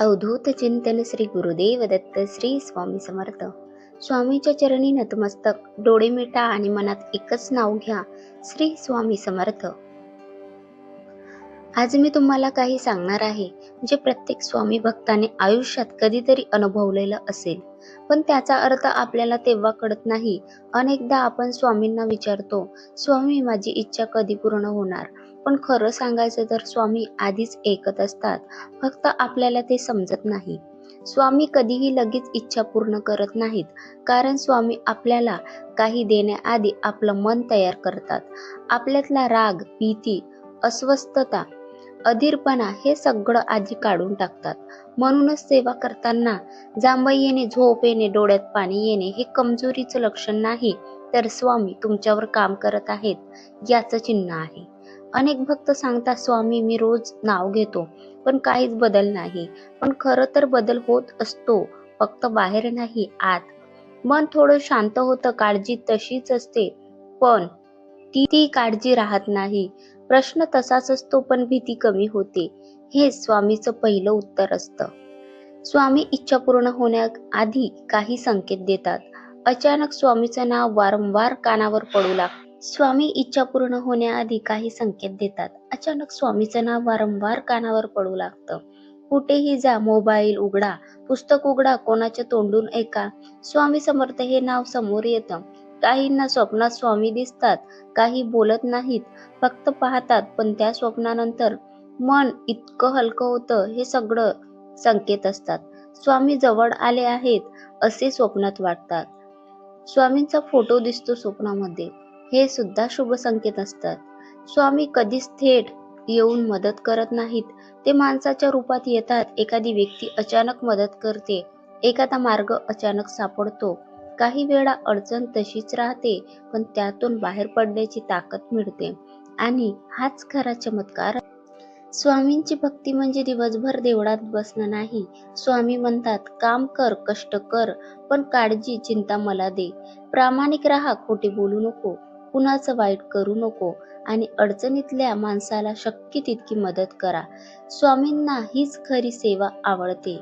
अवधूत चिंतन श्री गुरुदेव दत्त श्री स्वामी समर्थ. स्वामीच्या चरणी नतमस्तक डोळे मिटा आणि मनात एकच नाव घ्या श्री स्वामी समर्थ. आज मी तुम्हाला काही सांगणार आहे जे प्रत्येक स्वामी भक्ताने आयुष्यात कधीतरी अनुभवलेलं असेल. पण त्याचा अर्थ आपल्याला तेव्हा कळत नाही. अनेकदा आपण स्वामींना विचारतो स्वामी माझी इच्छा कधी पूर्ण होणार? पण खरं सांगायचं तर स्वामी आधीच ऐकत असतात. फक्त आपल्याला ते समजत नाही. स्वामी कधीही लगेच इच्छा पूर्ण करत नाहीत. कारण स्वामी आपल्याला काही देण्याआधी आपलं मन तयार करतात. आपल्यातला राग भीती अस्वस्थता अधीरपणा हे सगळं आधी काढून टाकतात. म्हणूनच सेवा करताना जांभई येणे झोप येणे डोळ्यात पाणी येणे हे कमजोरीचं लक्षण नाही. तर स्वामी तुमच्यावर काम करत आहेत याचं चिन्ह आहे. अनेक भक्त सांगतात स्वामी मी रोज नाव घेतो पण काहीच बदल नाही. पण खरं तर बदल होत असतो फक्त बाहेर नाही आत. मन थोडं शांत होतं काळजी तशीच असते पण ती ती काळजी राहत नाही. प्रश्न तसाच असतो पण भीती कमी होते. हे स्वामीचं पहिलं उत्तर असतं. स्वामी इच्छा पूर्ण होण्याआधी काही संकेत देतात. अचानक स्वामीचं नाव वारंवार कानावर पडू लागतं. स्वामी इच्छा पूर्ण होण्याआधी काही संकेत देतात. अचानक स्वामीचं नाव वारंवार कानावर पडू लागतं. कुठेही जा मोबाईल उघडा पुस्तक उघडा कोणाच्या तोंडून ऐका. स्वामी समर्थ हे नाव समोर येतं. काहींना स्वप्नात स्वामी दिसतात काही बोलत नाहीत फक्त पाहतात. पण त्या स्वप्नानंतर मन इतकं हलकं होतं हे सगळं संकेत असतात. स्वामी जवळ आले आहेत असे स्वप्नात वाटतात. स्वामींचा फोटो दिसतो स्वप्नामध्ये. हे सुद्धा शुभ संकेत असतात. स्वामी कधीच थेट येऊन मदत करत नाहीत. ते माणसाच्या रूपात येतात. एखादी व्यक्ती अचानक मदत करते. एखादा मार्ग अचानक सापडतो. काही वेळा अडचण तशीच राहते पण त्यातून बाहेर पडण्याची ताकद मिळते. आणि हाच खरा चमत्कार स्वामींची भक्ती म्हणजे दिवसभर देवळात बसणं नाही. स्वामी म्हणतात काम कर कष्ट कर पण काळजी चिंता मला दे. प्रामाणिक राहा खोटे बोलू नको. कुणाचं वाईट करू नको आणि अडचणीतल्या माणसाला शक्य तितकी मदत करा. स्वामींना हीच खरी सेवा आवडते.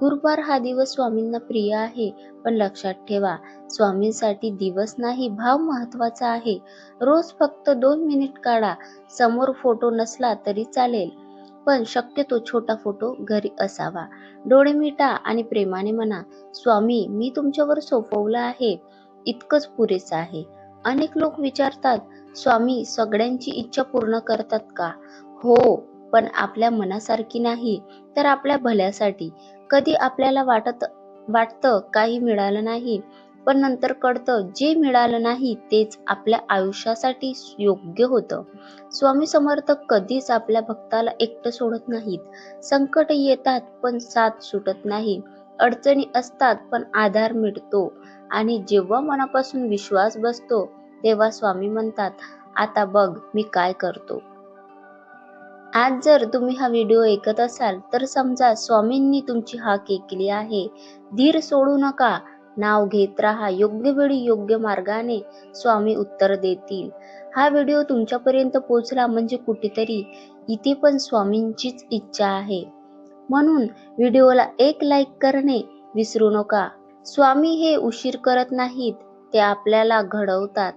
गुरुवार हा दिवस स्वामींना प्रिय आहे पण लक्षात ठेवा स्वामींसाठी दिवस नाही भाव महत्त्वाचा आहे. रोज फक्त दोन मिनिट काढा समोर फोटो नसला तरी चालेल पण शक्यतो छोटा फोटो घरी असावा. डोळे मिटा आणि प्रेमाने म्हणा स्वामी मी तुमच्यावर सोपवलं आहे इतकंच पुरेसं आहे. अनेक लोक विचारतात स्वामी सगळ्यांची इच्छा पूर्ण करतात का? हो पण आपल्या मनासारखी नाही तर आपल्या भल्यासाठी. कधी आपल्याला वाटत वाटतं काही मिळालं नाही पण नंतर कळतं जे मिळालं नाही तेच आपल्या आयुष्यासाठी योग्य होतं. स्वामी समर्थ कधीच आपल्या भक्ताला एकटं सोडत नाहीत. संकट येतात पण साथ सुटत नाही. अडचणी असतात पण आधार मिळतो. आणि जेव्हा मनापासून विश्वास बसतो तेव्हा स्वामी म्हणतात आता बघ मी काय करतो. आज जर तुम्ही हा व्हिडिओ ऐकत असाल तर समजा स्वामींनी तुमची हाक ऐकली आहे. धीर सोडू नका. नाव घेत राहा. योग्य वेळी योग्य मार्गाने स्वामी उत्तर देतील. हा व्हिडिओ तुमच्यापर्यंत पोहोचला म्हणजे कुठेतरी इथे पण स्वामींचीच इच्छा आहे. म्हणून व्हिडिओला एक लाईक करणे विसरू नका. स्वामी हे उशीर करत नाहीत ते आपल्याला घडवतात.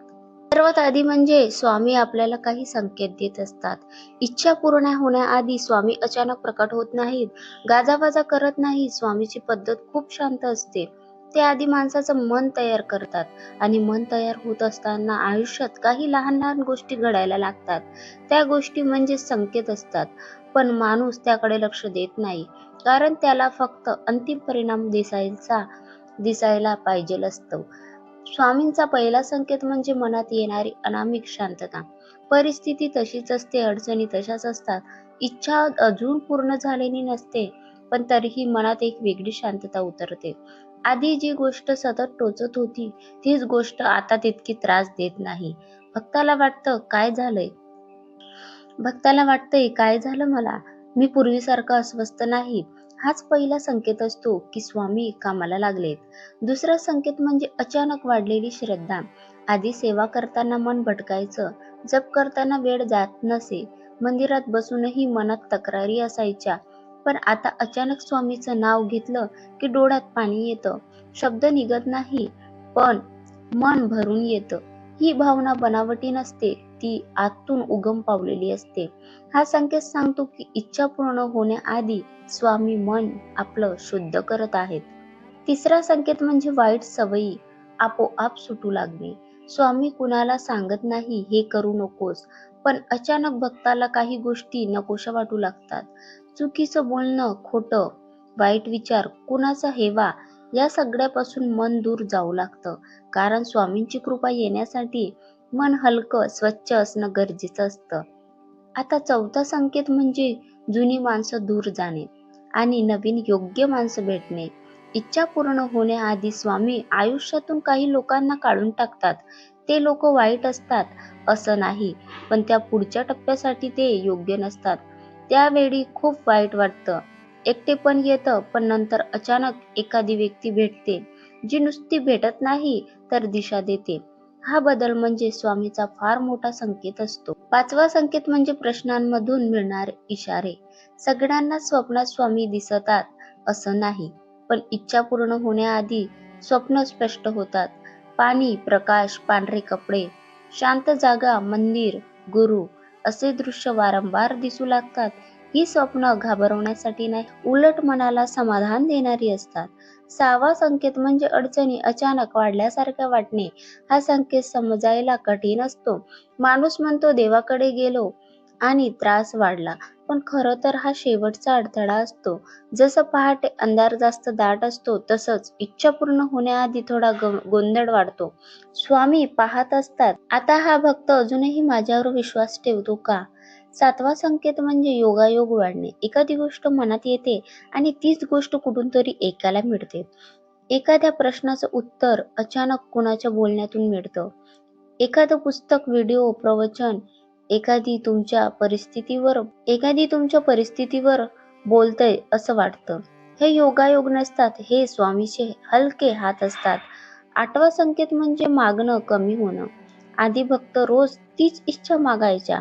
सर्वात आधी म्हणजे स्वामी आपल्याला काही संकेत देत असतात. इच्छा पूर्ण होण्याआधी स्वामी अचानक प्रकट होत नाहीत गाजाबाजा करत नाही स्वामीची पद्धत खूप शांत असते. ते आधी माणसाचं मन तयार करतात आणि मन तयार होत असताना आयुष्यात काही लहान लहान गोष्टी घडायला लागतात. त्या गोष्टी म्हणजे संकेत असतात पण माणूस त्याकडे लक्ष देत नाही. कारण त्याला फक्त अंतिम परिणाम दिसायचा दिसायला पाहिजे असतं. स्वामींचा पहिला संकेत म्हणजे मनात येणारी अनामिक शांतता. परिस्थिती तशीच असते अडचणी तशाच असतात. इच्छा अजून पूर्ण झालेली नसते पण तरीही मनात एक वेगळी शांतता उतरते. आधी जी गोष्ट सतत टोचत होती तीच गोष्ट आता तितकी त्रास देत नाही. भक्ताला वाटतं काय झालंय? भक्ताला वाटतंय काय झालं मला? मी पूर्वीसारखं अस्वस्थ नाही. हाच पहिला संकेत असतो की स्वामी कामाला लागलेत. दुसरा संकेत म्हणजे अचानक वाढलेली श्रद्धा. आधी सेवा करताना मन भटकायचं जप करताना वेळ जात नसे मंदिरात बसूनही मनात तक्रारी असायच्या. पण आता अचानक स्वामीचं नाव घेतलं की डोळ्यात पाणी येतं. शब्द निघत नाही पण मन भरून येतं. ही भावना बनावटी नसते. ती आतून उगम पावलेली असते. हा संकेत सांगतो की इच्छा पूर्ण होण्याआधी स्वामी मन आपलं शुद्ध करत आहेत. तिसरा संकेत म्हणजे वाईट सवयी आपोआप सुटू लागणे स्वामी कुणाला सांगत नाही हे करू नकोस पण अचानक भक्ताला काही गोष्टी नकोशा वाटू लागतात. चुकीचं बोलणं खोटं वाईट विचार कुणाचा हेवा या सगळ्यापासून मन दूर जाऊ लागतं. कारण स्वामींची कृपा येण्यासाठी मन हलकं स्वच्छ असणं गरजेचं असतं. आता चौथा संकेत म्हणजे जुनी माणसं दूर जाणे आणि नवीन योग्य माणसं भेटणे. इच्छा पूर्ण होण्याआधी स्वामी आयुष्यातून काही लोकांना काढून टाकतात. ते लोक वाईट असतात असं नाही पण त्या पुढच्या टप्प्यासाठी ते योग्य नसतात. त्यावेळी खूप वाईट वाटतं. एकटेपण येतं पण नंतर अचानक एखादी व्यक्ती भेटते. जी नुसती भेटत नाही तर दिशा देते. हा बदल म्हणजे स्वामीचा फार मोठा संकेत असतो. पाचवा संकेत म्हणजे प्रश्नांमधून मिळणारे इशारे. सगळ्यांना स्वप्नात स्वामी दिसतात असं नाही पण इच्छा पूर्ण होण्याआधी स्वप्न स्पष्ट होतात. पाणी प्रकाश पांढरे कपडे शांत जागा मंदिर गुरु असे दृश्य वारंवार दिसू लागतात. ही स्वप्न घाबरवण्यासाठी नाही उलट मनाला समाधान देणारी असतात. सहावा संकेत म्हणजे अडचणी अचानक वाढल्यासारख्या वाटणे. हा संकेत समजायला कठीण असतो. माणूस म्हणतो देवाकडे गेलो आणि त्रास वाढला. पण खरं तर हा शेवटचा अडथळा असतो. जसं पहाटे अंधार जास्त दाट असतो तसंच इच्छा पूर्ण होण्याआधी थोडा गोंधळ वाढतो. स्वामी पाहत असतात. आता हा भक्त अजूनही माझ्यावर विश्वास ठेवतो का? सातवा संकेत म्हणजे योगायोग वाढणे. एखादी गोष्ट मनात येते आणि तीच गोष्ट कुठून तरी ऐकायला मिळते. एखाद्या प्रश्नाचं उत्तर अचानक कुणाच्या बोलण्यातून मिळतं. एखादं पुस्तक व्हिडिओ प्रवचन एखादी तुमच्या परिस्थितीवर एखादी तुमच्या परिस्थितीवर बोलतय असं वाटतं. हे योगायोग नसतात हे स्वामीचे हलके हात असतात. आठवा संकेत म्हणजे मागणं कमी होणं. आधी भक्त रोज तीच इच्छा मागायच्या.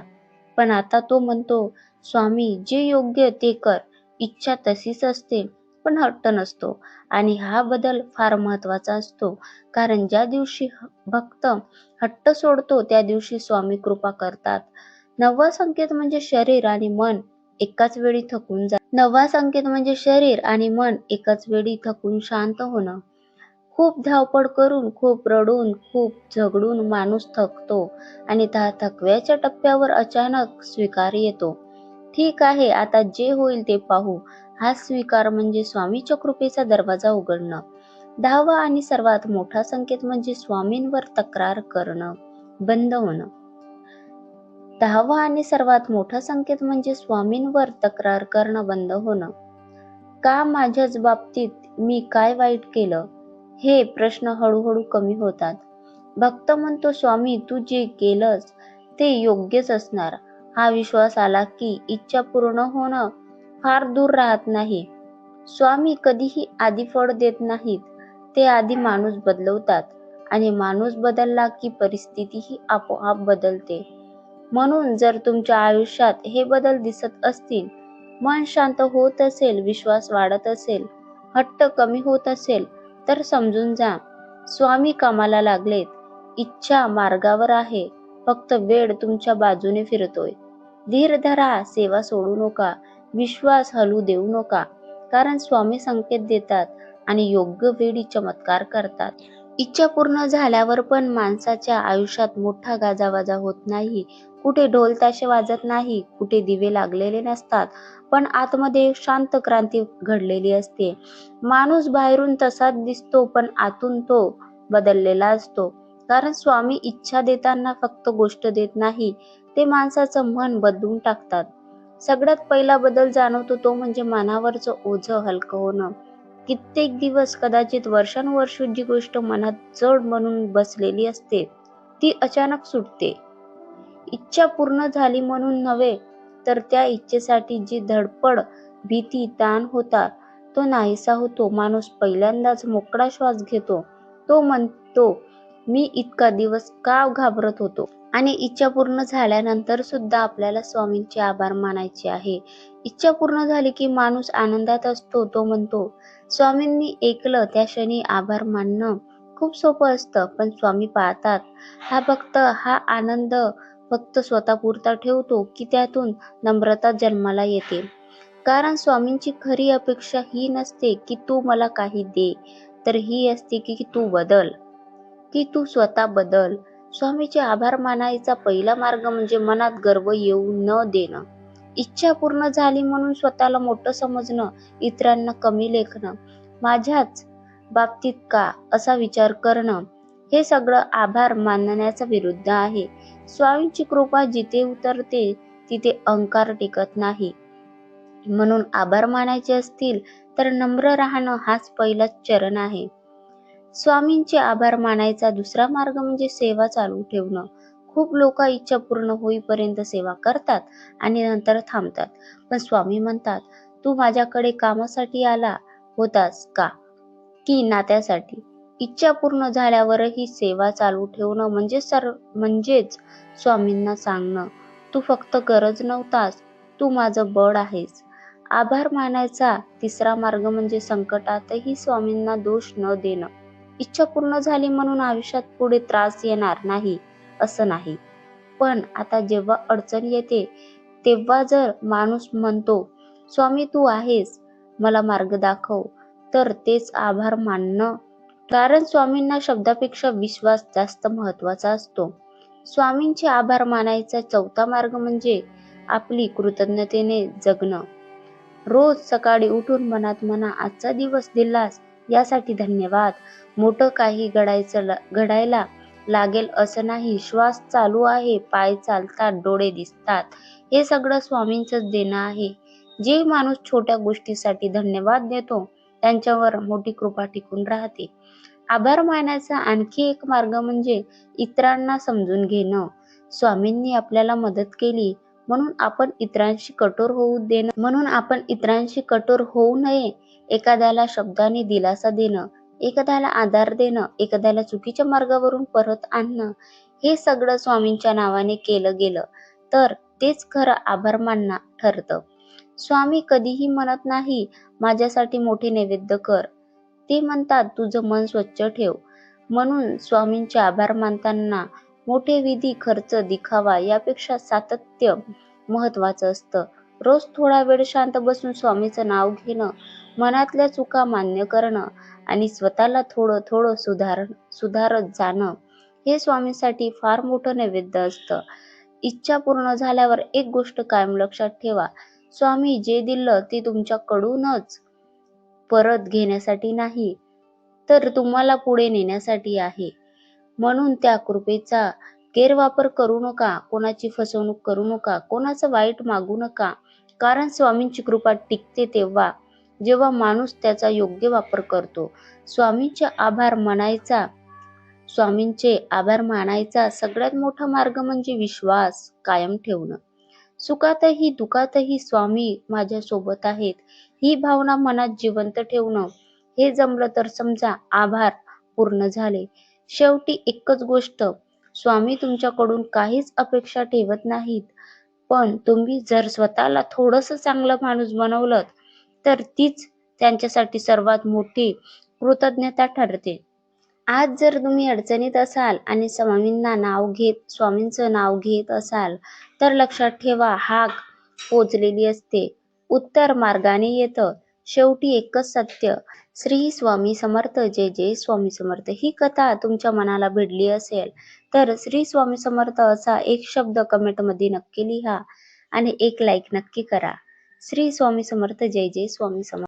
पण आता तो म्हणतो स्वामी जे योग्य ते कर. इच्छा तशीच असते पण हट्ट नसतो. आणि हा बदल फार महत्त्वाचा असतो. कारण ज्या दिवशी भक्त हट्ट सोडतो त्या दिवशी स्वामी कृपा करतात. नववा संकेत म्हणजे शरीर आणि मन एकाच वेळी थकून जा नववा संकेत म्हणजे शरीर आणि मन एकाच वेळी थकून शांत होणं. खूप धावपळ करून खूप रडून खूप झगडून माणूस थकतो आणि त्या थकव्याच्या टप्प्यावर अचानक स्वीकार येतो. ठीक आहे आता जे होईल ते पाहू. हा स्वीकार म्हणजे स्वामीच्या कृपेचा दरवाजा उघडणं. दहावा आणि सर्वात मोठा संकेत म्हणजे स्वामींवर तक्रार करणं बंद होणं. दहावा आणि सर्वात मोठा संकेत म्हणजे स्वामींवर तक्रार करणं बंद होणं. का माझ्याच बाबतीत मी काय वाईट केलं? हे प्रश्न हळूहळू कमी होतात. भक्त म्हणतो स्वामी तू जे केलंस ते योग्यच असणार. हा विश्वास आला की इच्छा पूर्ण होणं फार दूर राहत नाही. स्वामी कधीही आधी फळ देत नाहीत. ते आधी माणूस बदलवतात आणि माणूस बदलला की परिस्थितीही आपोआप बदलते. म्हणून जर तुमच्या आयुष्यात हे बदल दिसत असतील मन शांत होत असेल विश्वास वाढत असेल हट्ट कमी होत असेल तर समजून जा. स्वामी कामाला लागलेत. इच्छा मार्गावर आहे. फक्त वेळ तुमच्या बाजूने फिरतोय. धीर धरा सेवा सोडू नका. विश्वास हलू देऊ नका. कारण स्वामी संकेत देतात आणि योग्य वेळी चमत्कार करतात. इच्छा पूर्ण झाल्यावर पण माणसाच्या आयुष्यात मोठा गाजावाजा होत नाही. कुठे ढोल ताशे वाजत नाही. कुठे दिवे लागलेले नसतात. पण आतमध्ये शांत क्रांती घडलेली असते. माणूस बाहेरून तसाच दिसतो पण आतून तो बदललेला असतो. कारण स्वामी इच्छा देताना फक्त गोष्ट देत नाही ते माणसाचं मन बदलून टाकतात. सगळ्यात पहिला बदल जाणवतो तो म्हणजे मनावरचं ओझं हलकं होणं. कित्येक दिवस कदाचित वर्षानुवर्ष जी गोष्ट मनात जड म्हणून बसलेली असते ती अचानक सुटते. इच्छा पूर्ण झाली म्हणून नव्हे तर त्या इच्छेसाठी जी धडपड भीती ताण होता तो नाहीसा होतो. माणूस पहिल्यांदाच मोकळा श्वास घेतो. तो म्हणतो मी इतका दिवस का घाबरत होतो? आणि इच्छा पूर्ण झाल्यानंतर सुद्धा आपल्याला स्वामींचे आभार मानायचे आहे. इच्छा पूर्ण झाली की माणूस आनंदात असतो. तो म्हणतो स्वामींनी ऐकलं त्या क्षणी आभार मानणं खूप सोपं असतं पण स्वामी पाहतात. हा भक्त हा आनंद फक्त स्वतःपुरता ठेवतो की त्यातून नम्रता जन्माला येते. कारण स्वामींची खरी अपेक्षा ही नसते की तू मला काही दे तर ही असते की तू बदल की तू स्वतः बदल. स्वामीचे आभार मानायचा पहिला मार्ग म्हणजे मनात गर्व येऊ न देणं. इच्छा पूर्ण झाली म्हणून स्वतःला मोठं समजणं इतरांना कमी लेखणं. माझ्याच बाबतीत का असा विचार करणं? हे सगळं आभार मानण्याचा विरुद्ध आहे. स्वामींची कृपा जिथे उतरते तिथे अहंकार टिकत नाही. म्हणून आभार मानायचे असतील तर नम्र राहणं हाच पहिलाच चरण आहे. स्वामींचे आभार मानायचा दुसरा मार्ग म्हणजे सेवा चालू ठेवणं. खूप लोक इच्छा पूर्ण होईपर्यंत सेवा करतात आणि नंतर थांबतात. पण स्वामी म्हणतात तू माझ्याकडे कामासाठी आला होतास का? की नात्यासाठी? इच्छा पूर्ण झाल्यावरही सेवा चालू ठेवणं म्हणजे सर्व म्हणजेच स्वामींना सांगणं. तू फक्त गरज नव्हतास तू माझं बळ आहेस. आभार मानायचा तिसरा मार्ग म्हणजे संकटातही स्वामींना दोष न देणं. इच्छा पूर्ण झाली म्हणून आयुष्यात पुढे त्रास येणार नाही असं नाही. पण आता जेव्हा अडचण येते तेव्हा जर माणूस म्हणतो स्वामी तू आहेस मला मार्ग दाखव तर तेच आभार मानणं कारण स्वामींना शब्दापेक्षा विश्वास जास्त महत्त्वाचा असतो. स्वामींचे आभार मानायचा चौथा मार्ग म्हणजे आपली कृतज्ञतेने जगणं. रोज सकाळी उठून मनात म्हणा आजचा दिवस दिलास यासाठी धन्यवाद. मोठं काही घडायचं घडायला लागेल असं नाही. श्वास चालू आहे पाय चालतात डोळे दिसतात. हे सगळं स्वामींचंच देणं आहे. जे माणूस छोट्या गोष्टीसाठी धन्यवाद देतो त्यांच्यावर मोठी कृपा टिकून राहते. आभार मानायचा आणखी एक मार्ग म्हणजे इतरांना समजून घेणं. स्वामींनी आपल्याला मदत केली म्हणून आपण इतरांशी कठोर होऊ देणं म्हणून आपण इतरांशी कठोर होऊ नये. एखाद्याला शब्दाने दिलासा देणं एखाद्याला आधार देणं एखाद्याला चुकीच्या मार्गावरून परत आणणं हे सगळं स्वामींच्या नावाने केलं गेलं. तर तेच खरं आभार मानणं ठरतं. स्वामी कधीही म्हणत नाही माझ्यासाठी मोठे नैवेद्य कर. ते म्हणतात तुझं मन स्वच्छ ठेव. म्हणून स्वामींचे आभार मानताना मोठे विधी खर्च दिखावा यापेक्षा सातत्य महत्वाचं असतं. रोज थोडा वेळ शांत बसून स्वामीचं नाव घेणं मनातल्या चुका मान्य करणं आणि स्वतःला थोडं थोडं सुधार सुधारत जाणं हे स्वामींसाठी फार मोठं नैवेद्य असतं. इच्छा पूर्ण झाल्यावर एक गोष्ट कायम लक्षात ठेवा स्वामी जे दिलं ते तुमच्याकडूनच परत घेण्यासाठी नाही तर तुम्हाला पुढे नेण्यासाठी आहे. म्हणून त्या कृपेचा गैरवापर करू नका कोणाची फसवणूक करू नका कोणाचं वाईट मागू नका. कारण स्वामींची कृपा टिकते तेव्हा जेव्हा माणूस त्याचा योग्य वापर करतो. स्वामींचे आभार मानायचा स्वामींचे आभार मानायचा सगळ्यात मोठा मार्ग म्हणजे विश्वास कायम ठेवणं. सुखातही दुखातही स्वामी माझ्या सोबत आहेत. ही भावना मनात जिवंत ठेवणं हे जमलं तर समजा आभार पूर्ण झाले. शेवटी एकच गोष्ट स्वामी तुमच्याकडून काहीच अपेक्षा ठेवत नाहीत. पण तुम्ही जर स्वतःला थोडस चांगलं माणूस बनवलं तर तीच त्यांच्यासाठी सर्वात मोठी कृतज्ञता ठरते. आज जर तुम्ही अडचणीत असाल आणि स्वामींना नाव घेत स्वामींचं नाव घेत असाल तर लक्षात ठेवा हाक पोचलेली असते. उत्तर मार्गाने येतं. शेवटी एकच सत्य श्री स्वामी समर्थ जय जय स्वामी समर्थ. ही कथा तुमच्या मनाला भिडली असेल तर श्री स्वामी समर्थ असा एक शब्द कमेंटमध्ये नक्की लिहा आणि एक लाईक नक्की करा. श्री स्वामी समर्थ जय जय स्वामी समर्थ.